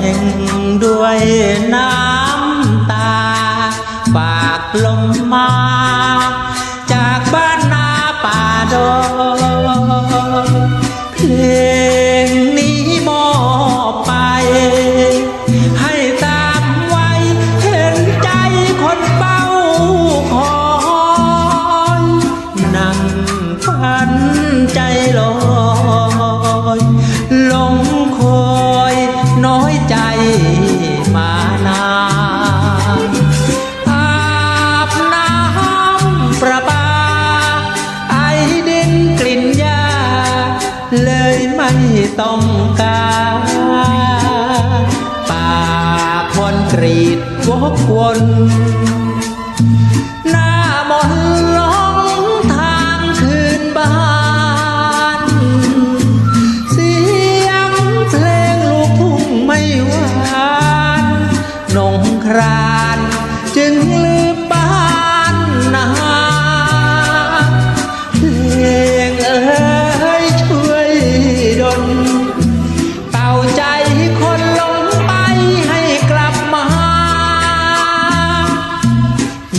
แต่งด้วยน้ำ ต้องการปากคนกรีดวกวน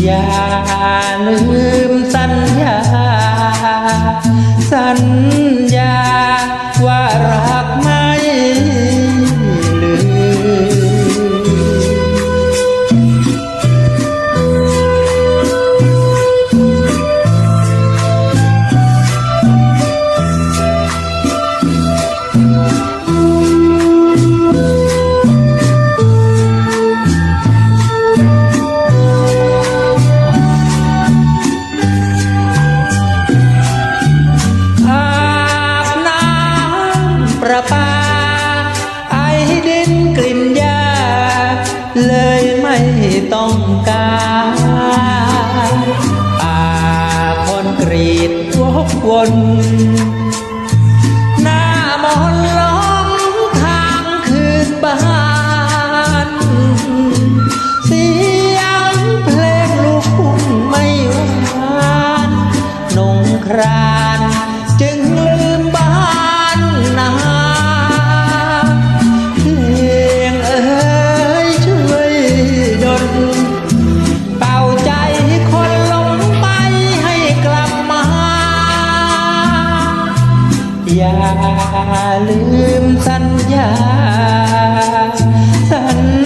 อย่าลืมสัญญาสัญ ประปา ไอดินกลิ่นยา เลยไม่ต้องการอาคอนกรีตวกวน อย่าลืมสัญญาสัญ